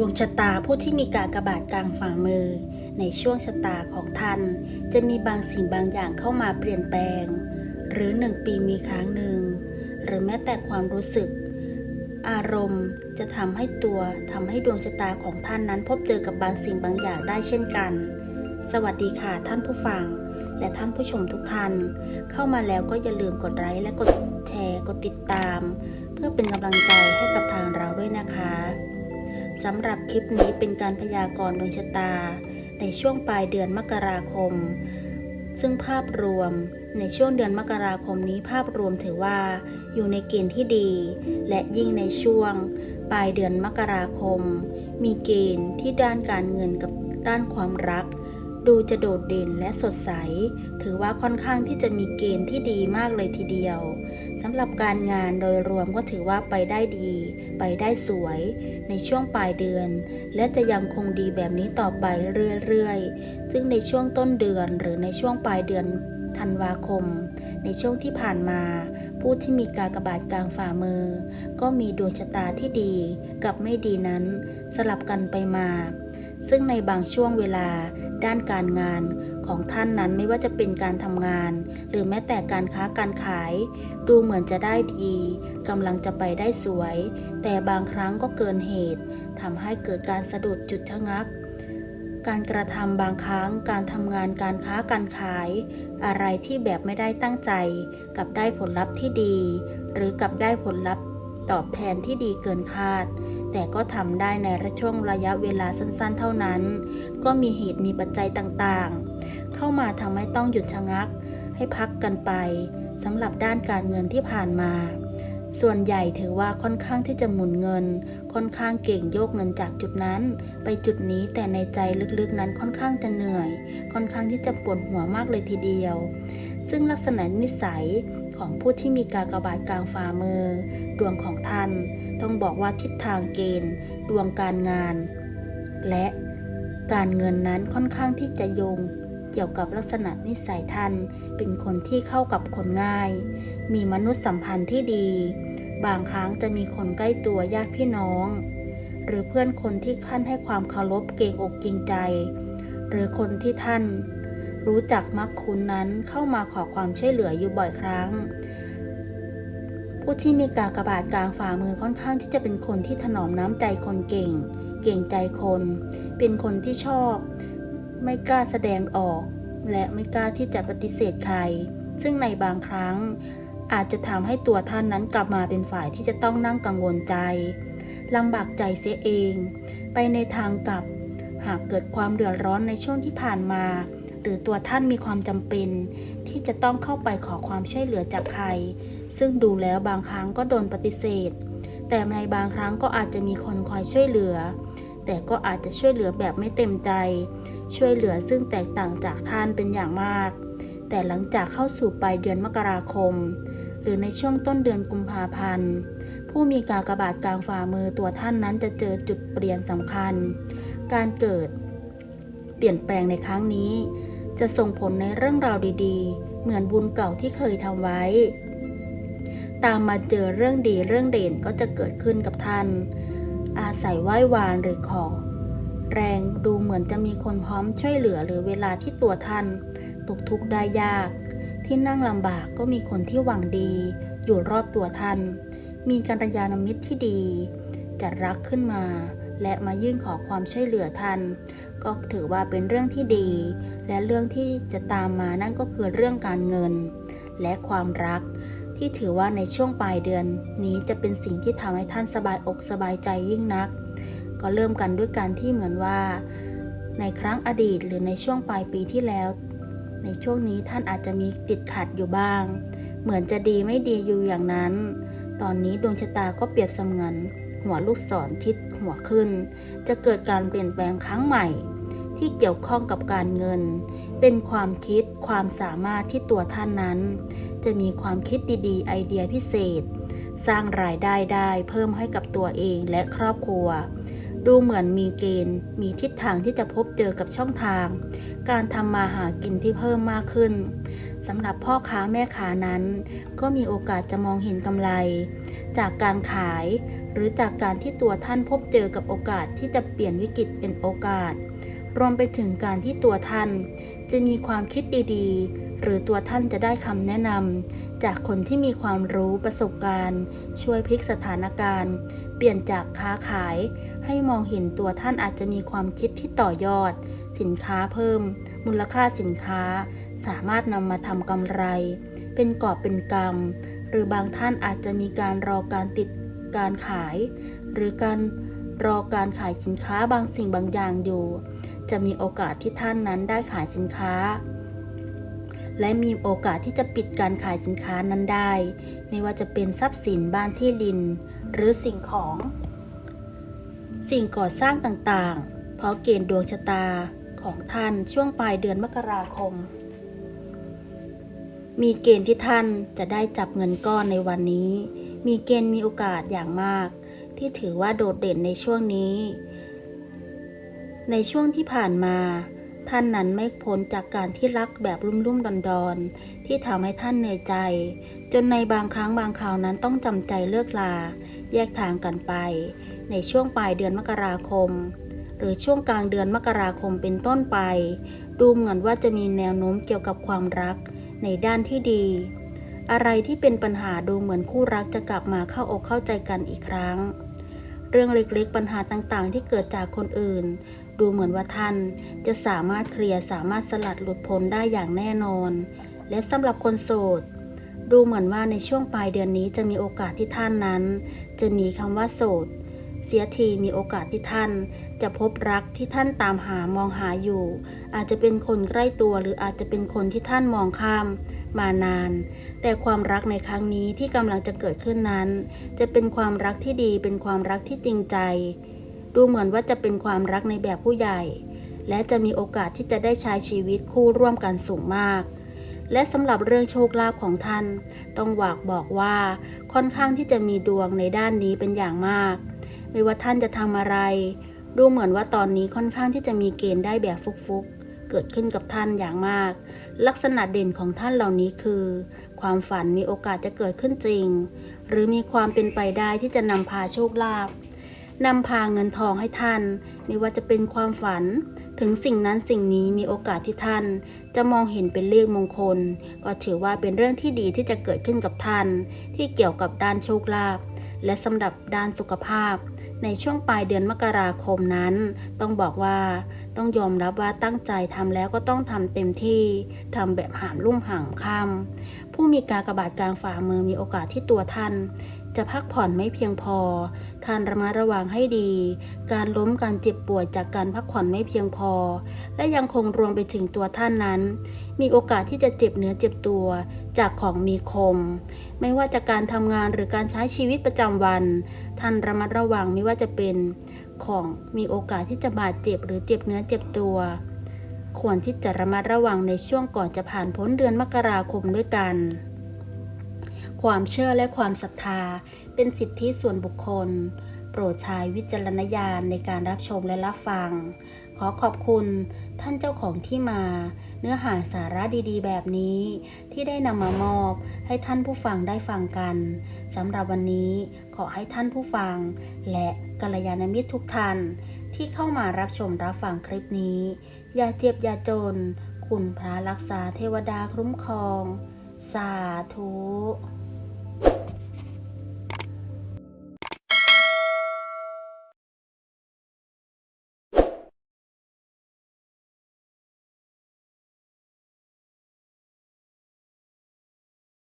ดวงชะตาผู้ที่มีกากบาทกลางฝ่ามือ ในช่วงชะตาของท่าน จะมีบางสิ่งบางอย่างเข้ามาเปลี่ยนแปลง หรือหนึ่งปีมีครั้งหนึ่ง หรือแม้แต่ความรู้สึก อารมณ์จะทำให้ตัวทำให้ดวงชะตาของท่านนั้นพบเจอกับบางสิ่งบางอย่างได้เช่นกัน สวัสดีค่ะท่านผู้ฟัง และท่านผู้ชมทุกท่าน เข้ามาแล้วก็อย่าลืมกดไลค์และกดแชร์กดติดตาม เพื่อเป็นกำลังใจให้กับทางเราด้วยนะคะ สำหรับคลิปนี้เป็นการพยากรณ์ดวงชะตา ในช่วงปลายเดือนมกราคม ซึ่งภาพรวมในช่วงเดือนมกราคมนี้ภาพรวมถือว่าอยู่ในเกณฑ์ที่ดี และยิ่งในช่วง ปลายเดือนมกราคม มีเกณฑ์ที่ด้านการเงินกับด้านความรัก ดูจะโดดเด่นและสดใส ถือว่าค่อนข้างที่จะมีเกณฑ์ที่ดีมากเลยทีเดียวสำหรับการงานโดยรวมก็ถือว่าไปได้ดี ไปได้สวย ในช่วงปลายเดือน และจะยังคงดีแบบนี้ต่อไปเรื่อยๆ ซึ่งในช่วงต้นเดือนหรือในช่วงปลายเดือนธันวาคม ในช่วงที่ผ่านมา ผู้ที่มีกากบาทกลางฝ่ามือ ก็มีดวงชะตาที่ดีกับไม่ดีนั้น สลับกันไปมา ซึ่งในบางช่วงเวลา ด้านการงานของท่านนั้นไม่ว่าจะเป็นการทำงาน หรือแม้แต่การค้าการขาย ดูเหมือนจะได้ดีกำลังจะไปได้สวย แต่บางครั้งก็เกินเหตุทำให้เกิดการสะดุดจุดชะงัก การกระทำบางครั้งการทำงานการค้าการขาย อะไรที่แบบไม่ได้ตั้งใจ กับได้ผลลัพธ์ที่ดี หรือกับได้ผลลัพธ์ตอบแทนที่ดีเกินคาด แต่ก็ทำได้ในระช่วงระยะเวลาสั้นๆ เท่านั้น ก็มีเหตุมีปัจจัยต่างๆ เข้ามาทำให้ต้องหยุดชะงัก ให้พักกันไปสำหรับด้านการเงินที่ผ่านมา ส่วนใหญ่ถือว่าค่อนข้างที่จะหมุนเงิน ค่อนข้างเก่งโยกเงินจากจุดนั้น ไปจุดนี้แต่ในใจลึกๆนั้นค่อนข้างจะเหนื่อย ค่อนข้างที่จะปวดหัวมากเลยทีเดียว ซึ่งลักษณะนิสัยของผู้ที่มีกากระบาทกลางฝ่ามือ ดวงของท่าน ต้องบอกว่าทิศทางเกณฑ์ ดวงการงาน และการเงินนั้นค่อนข้างที่จะโยง เกี่ยวกับลักษณะนิสัยท่าน เป็นคนที่เข้ากับคนง่าย มีมนุษยสัมพันธ์ที่ดี บางครั้งจะมีคนใกล้ตัวญาติพี่น้อง หรือเพื่อนคนที่ท่านให้ความเคารพเกรงอกเกรงใจ หรือคนที่ท่าน รู้จักมักคุ้นนั้นเข้ามาขอความช่วยเหลืออยู่บ่อยครั้ง ผู้ที่มีกากบาทกลางฝ่ามือค่อนข้างที่จะเป็นคนที่ถนอมน้ำใจคนเก่ง เก่งใจคน เป็นคนที่ชอบ ไม่กล้าแสดงออก และไม่กล้าที่จะปฏิเสธใคร ซึ่งในบางครั้งอาจจะทำให้ตัวท่านนั้นกลับมาเป็นฝ่ายที่จะต้องนั่งกังวลใจลำบากใจเสียเอง ไปในทางกลับ หากเกิดความเดือดร้อนในช่วงที่ผ่านมา หรือตัวท่านมีความจำเป็น ที่จะต้องเข้าไปขอความช่วยเหลือจากใคร ซึ่งดูแล้วบางครั้งก็โดนปฏิเสธ แต่ในบางครั้งก็อาจจะมีคนคอยช่วยเหลือ แต่ก็อาจจะช่วยเหลือแบบไม่เต็มใจ ช่วยเหลือซึ่งแตกต่างจากท่านเป็นอย่างมาก แต่หลังจากเข้าสู่ปลายเดือนมกราคม หรือในช่วงต้นเดือนกุมภาพันธ์ผู้มีกากบาทกลางฝ่ามือตัวท่านนั้นจะเจอจุดเปลี่ยนสำคัญ การเกิด เปลี่ยนแปลงในครั้งนี้ จะส่งผลในเรื่องราวดีๆ เหมือนบุญเก่าที่เคยทำไว้ ตามมาเจอเรื่องดีเรื่องเด่นก็จะเกิดขึ้นกับท่าน อาศัยไหว้วานหรือขอแรงดูเหมือนจะมีคนพร้อมช่วยเหลือหรือเวลาที่ตัวท่านตกทุกข์ได้ยาก ที่นั่งลำบากก็มีคนที่หวังดี อยู่รอบตัวท่าน มีกัลยาณมิตรที่ดี จะรักขึ้นมา และมายื่นขอความช่วยเหลือท่าน ก็ถือว่าเป็นเรื่องที่ดี และเรื่องที่จะตามมานั่นก็คือเรื่องการเงิน และความรัก ที่ถือว่าในช่วงปลายเดือน นี้จะเป็นสิ่งที่ทำให้ท่านสบายอกสบายใจยิ่งนัก ก็เริ่มกันด้วยการที่เหมือนว่า ในครั้งอดีตหรือในช่วงปลายปีที่แล้ว ในช่วงนี้ท่านอาจจะมีติดขัดอยู่บ้าง เหมือนจะดีไม่ดีอยู่อย่างนั้น ตอนนี้ดวงชะตาก็เปรียบเสมือน หัวลูกศรทิศหัวขึ้น จะเกิดการเปลี่ยนแปลงครั้งใหม่ ที่เกี่ยวข้องกับการเงิน เป็นความคิดความสามารถที่ตัวท่านนั้น จะมีความคิดดีๆ ไอเดียพิเศษ สร้างรายได้ได้เพิ่มให้กับตัวเองและครอบครัว ดูเหมือนมีเกณฑ์ มีทิศทางที่จะพบเจอกับช่องทาง การทำมาหากินที่เพิ่มมากขึ้น สำหรับพ่อค้าแม่ค้านั้น ก็มีโอกาสจะมองเห็นกำไร จากการขาย หรือจากการที่ตัวท่านพบเจอกับโอกาสที่จะเปลี่ยนวิกฤตเป็นโอกาส รวมไปถึงการที่ตัวท่าน จะมีความคิดดีๆ หรือตัวท่านจะได้คำแนะนำจากคนที่มีความรู้ประสบการณ์ ช่วยพลิกสถานการณ์ เปลี่ยนจากค้าขาย ให้มองเห็นตัวท่านอาจจะมีความคิดที่ต่อยอด สินค้าเพิ่ม มูลค่าสินค้า สามารถนำมาทำกำไร เป็นกอบเป็นกำหรือบางท่านอาจจะมีการรอการติดการขาย หรือการรอการขายสินค้าบางสิ่งบางอย่างอยู่ จะมีโอกาสที่ท่านนั้นได้ขายสินค้า และมีโอกาสที่จะปิดการขายสินค้านั้นได้ ไม่ว่าจะเป็นทรัพย์สินบ้านที่ดิน หรือสิ่งของ สิ่งก่อสร้างต่างๆ เพราะเกณฑ์ดวงชะตาของท่านช่วงปลายเดือนมกราคม มีเกณฑ์ที่ท่านจะได้จับเงินก้อนในวันนี้ มีเกณฑ์มีโอกาสอย่างมาก ที่ถือว่าโดดเด่นในช่วงนี้ ในช่วงที่ผ่านมา ท่านนั้นไม่พ้นจากการที่รักแบบลุ่มๆดอนๆ ที่ทำให้ท่านเหนื่อยใจ จนในบางครั้งบางคราวนั้นต้องจำใจเลิกลา แยกทางกันไป ในช่วงปลายเดือนมกราคม หรือช่วงกลางเดือนมกราคมเป็นต้นไป ดูเหมือนว่าจะมีแนวโน้มเกี่ยวกับความรัก ในด้านที่ดี อะไรที่เป็นปัญหาดูเหมือนคู่รักจะกลับมาเข้าอกเข้าใจกันอีกครั้ง เรื่องเล็กๆปัญหาต่างๆ ที่เกิดจากคนอื่น ดูเหมือนว่าท่านจะสามารถเคลียร์สามารถสลัดหลุดพ้นได้อย่างแน่นอน และสำหรับคนโสดดูเหมือนว่าในช่วงปลายเดือนนี้จะมีโอกาสที่ท่านนั้น จะหนีคำว่าโสด เสียทีมีโอกาสที่ท่าน จะพบรักที่ท่านตามหามองหาอยู่ อาจจะเป็นคนใกล้ตัวหรืออาจจะเป็นคนที่ท่านมองข้ามมานาน แต่ความรักในครั้งนี้ที่กำลังจะเกิดขึ้นนั้น จะเป็นความรักที่ดีเป็นความรักที่จริงใจ ดูเหมือนว่าจะเป็นความรักในแบบผู้ใหญ่ และจะมีโอกาสที่จะได้ใช้ชีวิตคู่ร่วมกันสูงมากและสำหรับเรื่องโชคลาภของท่าน ต้องหวากบอกว่า ค่อนข้างที่จะมีดวงในด้านนี้เป็นอย่างมาก ไม่ว่าท่านจะทำอะไร ดูเหมือนว่าตอนนี้ค่อนข้างที่จะมีเกณฑ์ได้แบบฟุกๆ เกิดขึ้นกับท่านอย่างมาก ลักษณะเด่นของท่านเหล่านี้คือ ความฝันมีโอกาสจะเกิดขึ้นจริง หรือมีความเป็นไปได้ที่จะนำพาโชคลาภนำพาเงินทองให้ท่าน ไม่ว่าจะเป็นความฝัน ถึงสิ่งนั้นสิ่งนี้มีโอกาสที่ท่าน จะมองเห็นเป็นเลขมงคล ก็ถือว่าเป็นเรื่องที่ดีที่จะเกิดขึ้นกับท่าน ที่เกี่ยวกับด้านโชคลาภและสำหรับด้านสุขภาพ ในช่วงปลายเดือนมกราคมนั้น ต้องบอกว่าต้องยอมรับว่าตั้งใจทำแล้วก็ต้องทำเต็มที่ทำแบบหามลุ่มหามค่ำผู้มีการกระบาดกลางฝ่ามือมีโอกาสที่ตัวท่าน จะพักผ่อนไม่เพียงพอท่านระมัดระวังให้ดี การล้มการเจ็บป่วยจากการพักผ่อนไม่เพียงพอ และยังคงรวมไปถึงตัวท่านนั้น มีโอกาสที่จะเจ็บเนื้อเจ็บตัวจากของมีคม ไม่ว่าจากการทำงานหรือการใช้ชีวิตประจำวัน ท่านระมัดระวังไม่ว่าจะเป็นของมีโอกาสที่จะบาดเจ็บหรือเจ็บเนื้อเจ็บตัว ควรที่จะระมัดระวังในช่วงก่อนจะผ่านพ้นเดือนมกราคมด้วยกัน ความเชื่อและความศรัทธา เป็นสิทธิส่วนบุคคล โปรดใช้วิจารณญาณในการรับชมและรับฟัง ขอขอบคุณท่านเจ้าของที่มา เนื้อหาสาระดีๆ แบบนี้ ที่ได้นำมามอบให้ท่านผู้ฟังได้ฟังกันสำหรับวันนี้ขอให้ท่านผู้ฟัง และกัลยาณมิตรทุกท่าน ที่เข้ามารับชมรับฟังคลิปนี้ อย่าเจ็บอย่าจน คุณพระรักษาเทวดาคุ้มครอง สาธุ